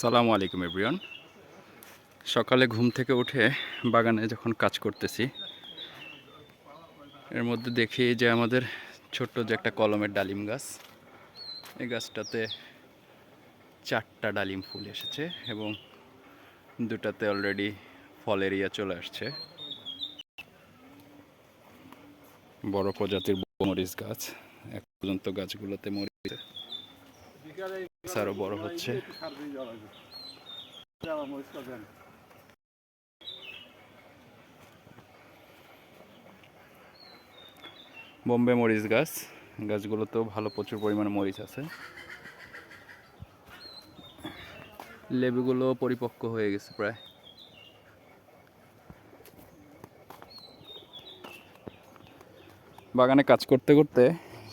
সালামু আলাইকুম এভরিওয়ান সকালে ঘুম থেকে উঠে বাগানে যখন কাজ করতেছি, এর মধ্যে দেখি যে আমাদের ছোট্ট যে একটা কলমের ডালিম গাছ, এই গাছটাতে চারটা ডালিম ফুল এসেছে এবং দুটাতে অলরেডি ফলের ইয়া চলে আসছে। বড় প্রজাতির মরিচ গাছ, এক পর্যন্ত গাছগুলোতে মরিচ বড় হচ্ছে। বোম্বে মরিচ গাছ। গাছগুলোতেও ভালো প্রচুর পরিমাণে মরিচ আছে। লেবুগুলো পরিপক্ক হয়ে গেছে প্রায়। বাগানে কাজ করতে করতে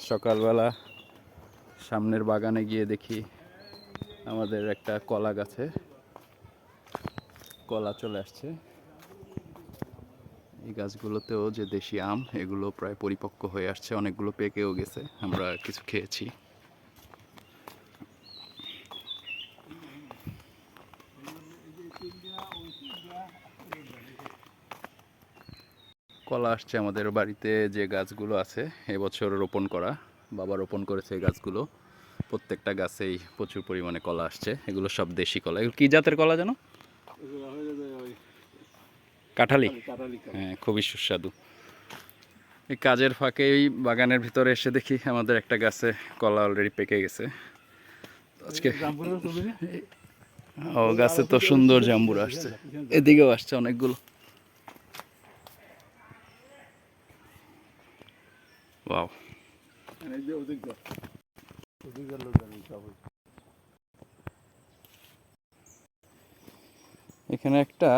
সকালবেলা সামনের বাগানে গিয়ে দেখি আমাদের একটা কলা গাছে কলা চলে আসছে। এই গাছগুলোতেও যে দেশি আম, এগুলো প্রায় পরিপক্ক হয়ে আসছে। অনেকগুলো পেকেও গেছে, আমরা কিছু খেয়েছি। কলা আসছে আমাদের বাড়িতে, যে গাছগুলো আছে, এবছর রোপণ করা। বাবা রোপণ করেছে এই গাছগুলো। প্রত্যেকটা গাছেই প্রচুর পরিমাণে কলা আসছে। এগুলো সব দেশি কলা। এগুলো কী জাতের কলা জানো? কাঁঠালি। হ্যাঁ খুবই সুস্বাদু। এই কাজের ফাঁকে এই বাগানের ভিতরে এসে দেখি আমাদের একটা গাছে কলা অলরেডি পেকে গেছে। আজকে ও গাছে তো সুন্দর জাম্বুর আসছে। এদিকেও আসছে অনেকগুলো। ওয়াও। এখানে একটা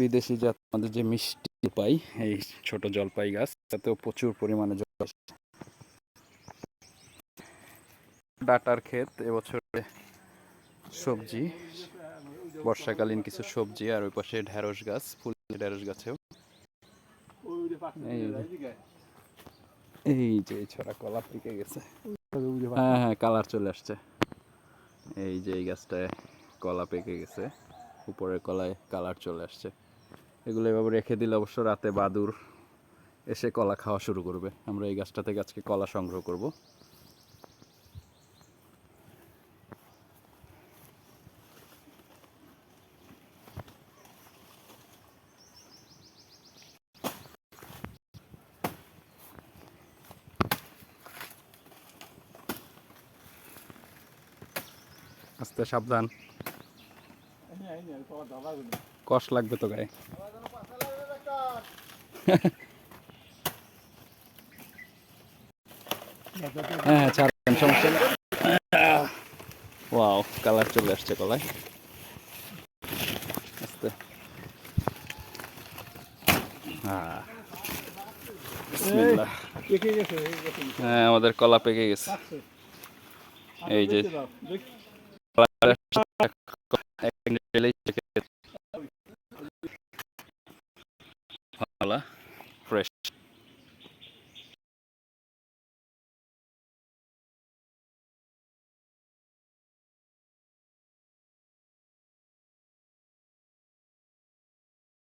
বিদেশি জাত, আমাদের যে মিষ্টি জলপাই, এই ছোট জলপাই গাছ, তাতেও প্রচুর পরিমাণে জল ডাটার ক্ষেত, এবছরে সবজি, বর্ষাকালীন কিছু সবজি, আর ওই পাশে ঢেঁড়স গাছ, ফুল ঢেঁড়স গাছেও এই যে। ছড়া কলা পেকে গেছে হ্যাঁ হ্যাঁ কালার চলে আসছে। এই যে এই গাছটায় কলা পেকে গেছে। উপরের কলায় কালার চলে আসছে। এগুলো এভাবে রেখে দিলে অবশ্য রাতে বাদুর এসে কলা খাওয়া শুরু করবে। আমরা এই গাছটা থেকে আজকে কলা সংগ্রহ করব। আস্তে সাবধান। কষ লাগবে তো গায়ে। হ্যাঁ হ্যাঁ ছাড়বেন সমস্যা নেই। ওয়াও কালার চলে আসছে কলায় আস্তে। হ্যাঁ হ্যাঁ আমাদের কলা পেকে গেছে। এই যে এক মিনিট এলেই পেকে গেছে। কলা